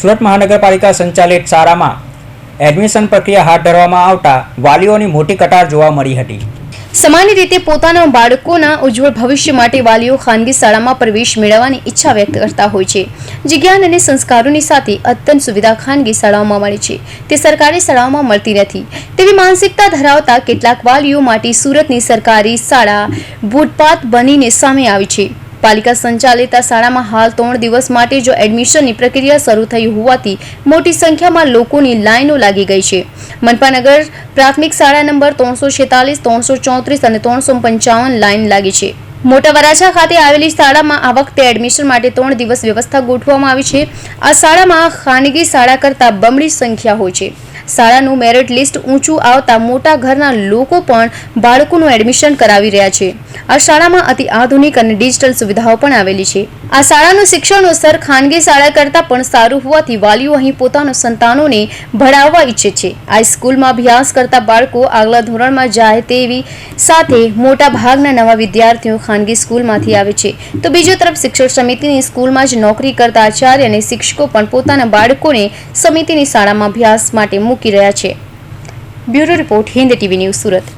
સુરત મહાનગરપાલિકા સંચાલિત શાળામાં એડમિશન પ્રક્રિયા હાથ ધરવામાં આવતા વાલીઓની મોટી કટાર જોવા મળી હતી. સામાન્ય રીતે પોતાના બાળકોના ઉજ્જવળ ભવિષ્ય માટે વાલીઓ ખાનગી શાળામાં પ્રવેશ મેળવવાની ઈચ્છા વ્યક્ત કરતા હોય છે. જે જ્ઞાન અને સંસ્કારોની સાથે અત્યંત સુવિધા ખાનગી શાળાઓમાં મળે છે. તે સરકારી શાળાઓમાં મળતી નથી. તેવી માનસિકતા ધરાવતા કેટલાક વાલીઓ માટે સુરતની સરકારી શાળા ભૂતપાત બનીને સામે આવી છે. પાલિકા સંચાલિત આ શાળામાં હાલ ત્રણ દિવસ માટે જો એડમિશનની પ્રક્રિયા શરૂ થઈ હોવાથી મોટી સંખ્યામાં લોકોની લાઈનો લાગી ગઈ છે. મનપાનગર પ્રાથમિક શાળા નંબર ત્રણસો છેતાલીસ, ત્રણસો ચોત્રીસ અને ત્રણસો પંચાવન લાઈન લાગી છે. મોટા વરાછા ખાતે આવેલી શાળામાં આ વખતે એડમિશન માટે ત્રણ દિવસ વ્યવસ્થા ગોઠવવામાં આવી છે. આ શાળામાં ખાનગી શાળા કરતાં બમણી સંખ્યા હોય છે. શાળાનું મેરિટ લિસ્ટ ઊંચું આવતા મોટા ઘરના લોકો પણ બાળકોનું એડમિશન કરાવી રહ્યા છે. આ શાળામાં અતિ આધુનિક અને ડિજિટલ સુવિધાઓ પણ આવેલી છે. આ શાળાનું શિક્ષણનું સ્તર ખાનગી શાળા કરતાં પણ સારું હોવાથી વાલીઓ અહીં પોતાના સંતાનોને ભણાવવા ઈચ્છે છે. આ સ્કૂલમાં અભ્યાસ કરતા બાળકો આગલા ધોરણમાં જાય તેવી સાથે મોટા ભાગના નવા વિદ્યાર્થીઓ ખાનગી સ્કૂલમાંથી આવે છે. તો બીજી તરફ શિક્ષક સમિતિની સ્કૂલમાં જ નોકરી કરતા આચાર્ય અને શિક્ષકો પણ પોતાના બાળકોને સમિતિની શાળામાં અભ્યાસ માટે મૂકી રહ્યા છે. Bureau report Hind TV news Surat.